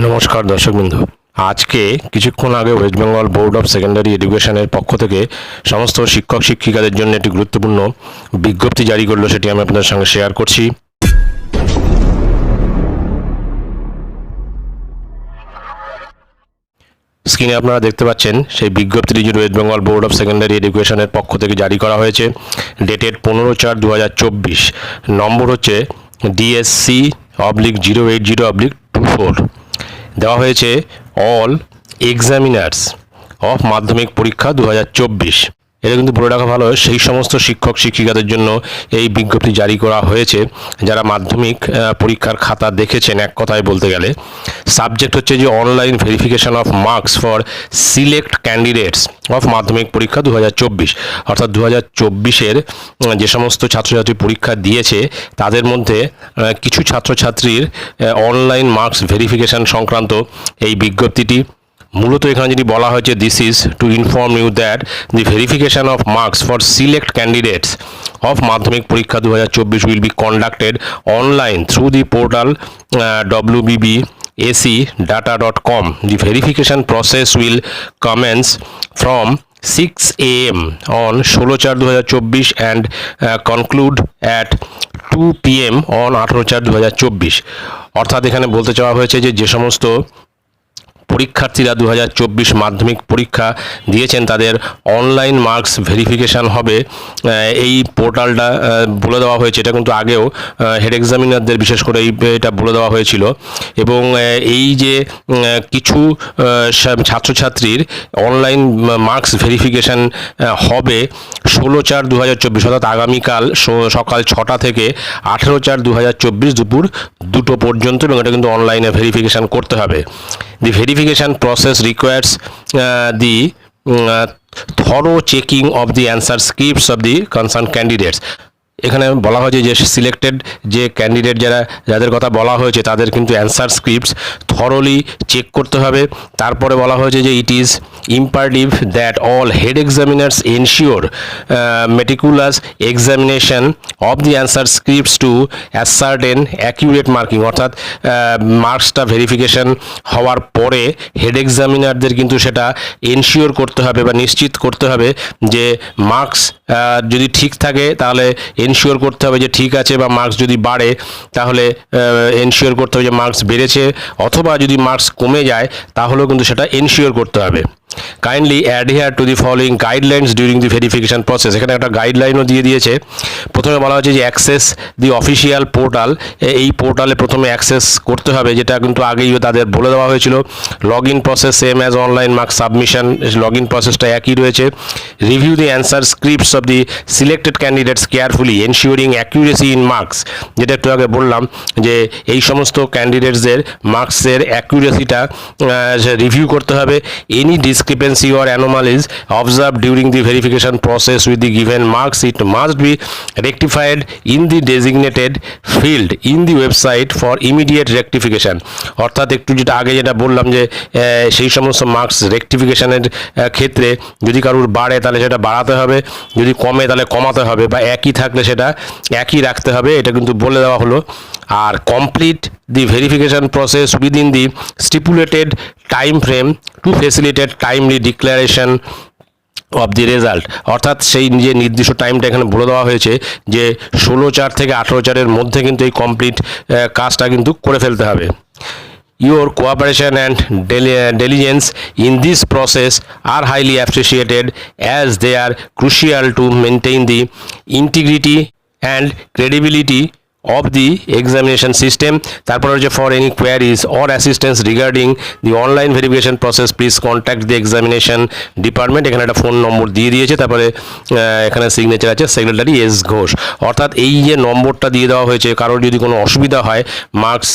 নমস্কার দর্শকবৃন্দ আজকে কিছুক্ষণ আগে West Bengal Board of Secondary এডুকেশনের পক্ষ থেকে সমস্ত শিক্ষক শিক্ষিকাদের জন্য একটি গুরুত্বপূর্ণ বিজ্ঞপ্তি জারি করল, সেটি আমি আপনাদের সঙ্গে শেয়ার করছি। স্ক্রিনে আপনারা দেখতে পাচ্ছেন, সেই বিজ্ঞপ্তিটি যে West Bengal Board of Secondary এডুকেশনের পক্ষ থেকে জারি করা হয়েছে ডেটেড পনেরো চার দু নম্বর হচ্ছে DSC oblique zero eight zero oblique two four দেওয়া হয়েছে অল এক্সামিনার্স অফ মাধ্যমিক পরীক্ষা দু হাজার চব্বিশ। এটা কিন্তু বলে রাখা ভালো, সেই সমস্ত শিক্ষক শিক্ষিকাদের জন্য এই বিজ্ঞপ্তি জারি করা হয়েছে, যারা মাধ্যমিক পরীক্ষার খাতা দেখেছেন এক কথায় বলতে গেলে। সাবজেক্ট হচ্ছে যে online verification of marks for select candidates of Madhyamik পরীক্ষা দু অর্থাৎ দু হাজার যে সমস্ত ছাত্রছাত্রী পরীক্ষা দিয়েছে, তাদের মধ্যে কিছু ছাত্রছাত্রীর অনলাইন মার্কস ভেরিফিকেশন সংক্রান্ত এই বিজ্ঞপ্তিটি মূলত এখানে যদি বলা হয়েছে this is to inform you that the verification of marks for select candidates of Madhyamik পরীক্ষা দু হাজার চব্বিশ will be conducted online through the portal W BB SE data dot com the verification process will commence from six A M on ষোলো চার দু হাজার চব্বিশ and conclude at two P M on আঠেরো চার দু হাজার চব্বিশ। অর্থাৎ এখানে বলতে চাওয়া হয়েছে যে যে সমস্ত পরীক্ষার্থীরা দু হাজার চব্বিশ মাধ্যমিক পরীক্ষা দিয়েছেন। তাদের অনলাইন মার্কস ভেরিফিকেশান হবে। এই পোর্টালটা বলে দেওয়া হয়েছে। এটা কিন্তু আগেও হেড এক্সামিনারদের বিশেষ করে এই, এটা বলে দেওয়া হয়েছিল। এবং এই যে কিছু ছাত্রছাত্রীর অনলাইন মার্কস ভেরিফিকেশান হবে ষোলো চার দু হাজার চব্বিশ, অর্থাৎ আগামীকাল সকাল ছটা থেকে আঠেরো চার দু চব্বিশ দুপুর দুটো পর্যন্ত, এবং এটা কিন্তু অনলাইনে ভেরিফিকেশান করতে হবে। The verification process requires the thorough checking of the answer scripts of the concern candidates এখানে বলা হয়েছে যে সিলেক্টেড যে ক্যান্ডিডেট যারা, যাদের কথা বলা হয়েছে, তাদের কিন্তু অ্যান্সার স্ক্রিপ্টস থরলি চেক করতে হবে। তারপরে বলা হয়েছে যে it is imperative that all head examiners ensure meticulous examination of the answer scripts to ascertain accurate marking অর্থাৎ মার্কসটা ভেরিফিকেশন হওয়ার পরে হেড এক্সামিনারদের কিন্তু সেটা এনশিওর করতে হবে বা নিশ্চিত করতে হবে যে মার্কস যদি ঠিক থাকে তাহলে এনশিওর করতে হবে যে ঠিক আছে বা মার্কস যদি বাড়ে, তাহলে এনশিওর করতে হবে যে মার্কস বেড়েছে অথবা যদি মার্কস কমে যায়, তাহলেও কিন্তু সেটা এনশিওর করতে হবে। Kindly adhere to the following guidelines during the verification process এখানে একটা গাইডলাইনও দিয়ে দিয়েছে। প্রথমে বলা হচ্ছে যে অ্যাক্সেস দি অফিসিয়াল পোর্টাল এই পোর্টালে প্রথমে অ্যাক্সেস করতে হবে, যেটা কিন্তু আগেই তাদের বলে দেওয়া হয়েছিল। Log in process same as online marks submission log in প্রসেসটা একই রয়েছে। Review the answer scripts of the selected candidates carefully ensuring accuracy in marks যেটা একটু আগে বললাম যে এই সমস্ত ক্যান্ডিডেটসদের মার্কসের অ্যাকিউরেসিটা রিভিউ করতে হবে। Any discrepancy or anomalies observe during the verification process with the given marks it must be rectified in the designated field in the website for immediate rectification অর্থাৎ একটু যেটা আগে যেটা বললাম যে সেই সমস্ত মার্কস রেক্টিফিকেশনের ক্ষেত্রে যদি কারুর বাড়ে, তাহলে সেটা বাড়াতে হবে। যদি কমে, তাহলে কমাতে হবে বা একই থাকলে সেটা একই রাখতে হবে, এটা কিন্তু বলে দেওয়া হলো। আর complete the verification process within the stipulated time frame to facilitate timely declaration of the result অর্থাৎ সেই যে নির্দিষ্ট টাইমটা এখানে বলে দেওয়া হয়েছে যে ষোলো চার থেকে আঠেরো চারের মধ্যে কিন্তু এই কমপ্লিট কাজটা কিন্তু করে ফেলতে হবে। Your cooperation and diligence in this process are highly appreciated as they are crucial to maintain the integrity and credibility of the examination system. তারপর হচ্ছে for any queries or assistance regarding the online verification process please contact the examination department এখানে একটা phone নম্বর দিয়ে দিয়েছে। তারপরে এখানে signature আছে secretary S Ghosh অর্থাৎ এই যে নম্বরটা দিয়ে দেওয়া হয়েছে, কারোর যদি কোনো অসুবিধা হয় মার্কস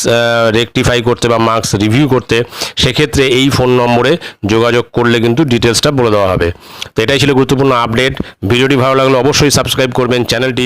রেকটিফাই করতে বা মার্কস রিভিউ করতে, সেক্ষেত্রে এই ফোন নম্বরে যোগাযোগ করলে কিন্তু ডিটেলসটা বলে দেওয়া হবে। তো এটাই ছিল গুরুত্বপূর্ণ আপডেট ভিডিওটি ভালো লাগলে অবশ্যই সাবস্ক্রাইব করবেন। চ্যানেলটি